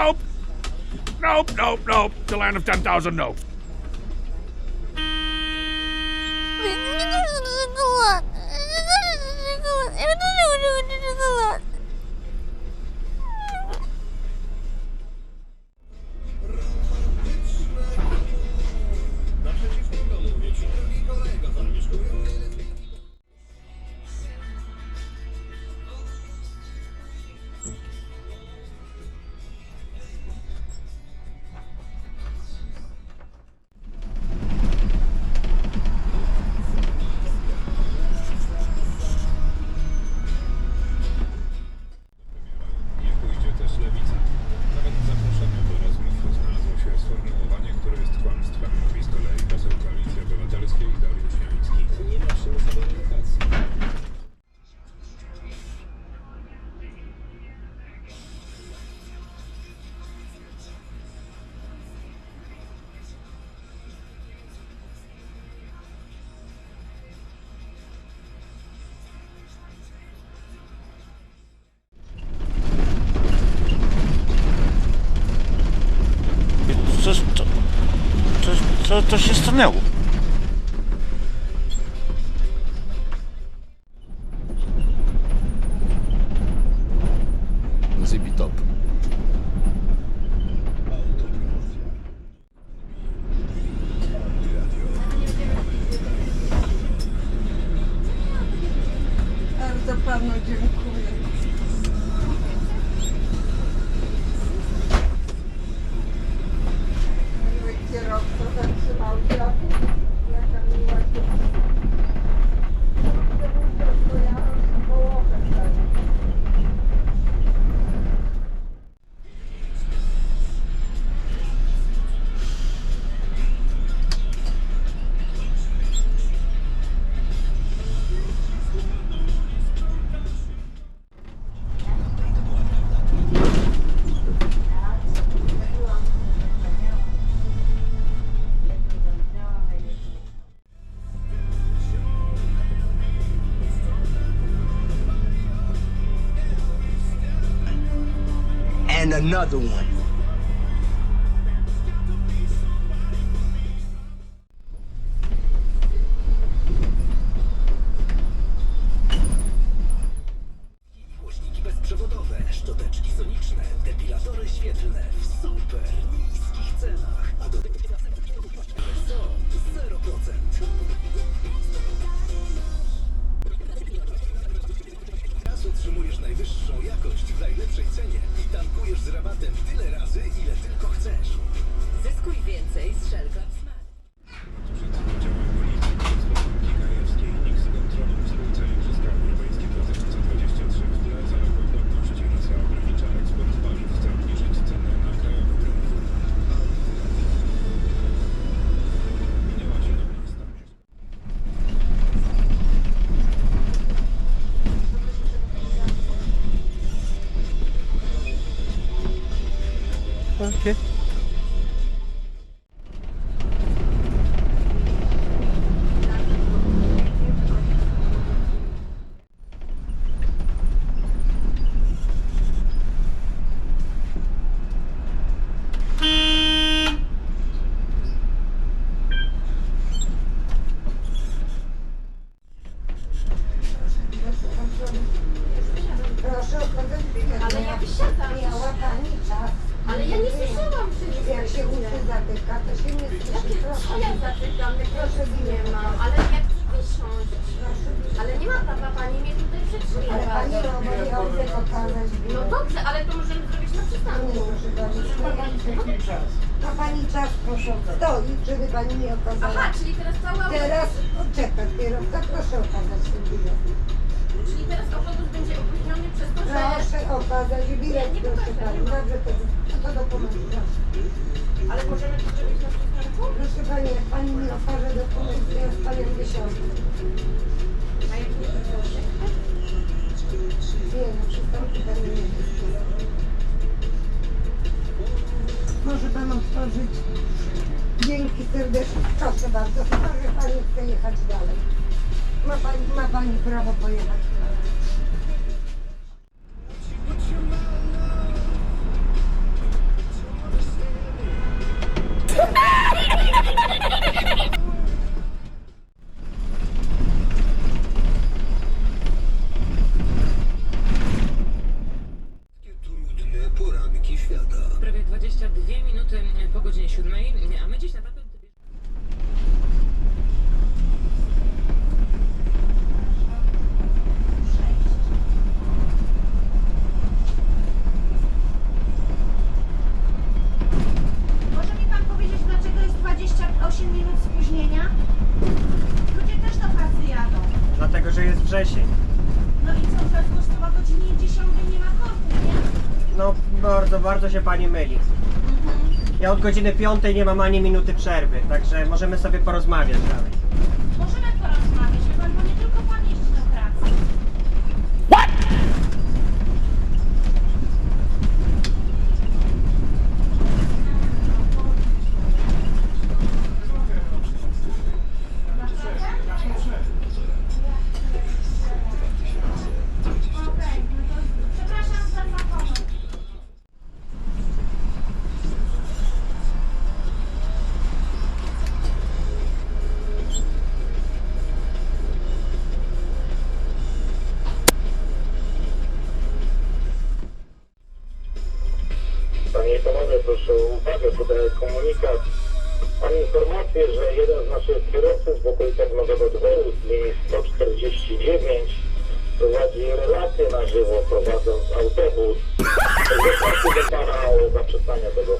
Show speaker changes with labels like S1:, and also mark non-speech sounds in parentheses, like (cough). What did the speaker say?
S1: Nope. Nope, nope, nope. The land of 10,000 nope. (laughs)
S2: co, co się stanęło?
S3: Zippy Top.
S4: Bardzo panu dziękuję.
S5: Another one.
S6: Ja zatykam,
S4: proszę
S6: nie mam, ale ja chcę wysiąść. Ale nie ma prawa pani mnie tutaj
S4: Ale
S6: przetrzymywać.
S4: pani ma obowiązek okazać
S6: No dobrze, ale to możemy zrobić na przystanku.
S4: proszę pani. Ma pani czas, proszę, stoi, żeby pani nie okazała.
S6: Aha, czyli teraz cała...
S4: Teraz czeka kierowca, proszę okazać ten bilet.
S6: Czyli teraz autobus będzie opóźniony przez to, że...
S4: Proszę okazać bilet, proszę pani.
S6: ma.
S4: Dobrze, to, to, to dokument, proszę.
S6: Ale możemy to zrobić na przystanku?
S4: Proszę pani, jak pani mi okaże Może pan otworzyć? Dzięki serdecznie. Proszę bardzo, chyba, że pani chce jechać dalej. Ma pani, ma pani prawo pojechać
S6: 22 minuty po godzinie 7, a my dziś
S3: na bardzo, bardzo się pani myli. Ja od godziny 5 nie mam ani minuty przerwy, także możemy sobie porozmawiać dalej.
S7: Proszę o uwagę, podaję komunikat. Mam informację, że jeden z naszych kierowców w okolicach Nowego Dworu z linii 149 prowadzi relacje na żywo, prowadząc autobus. (laughs) Do Pana o zaprzestanie tego.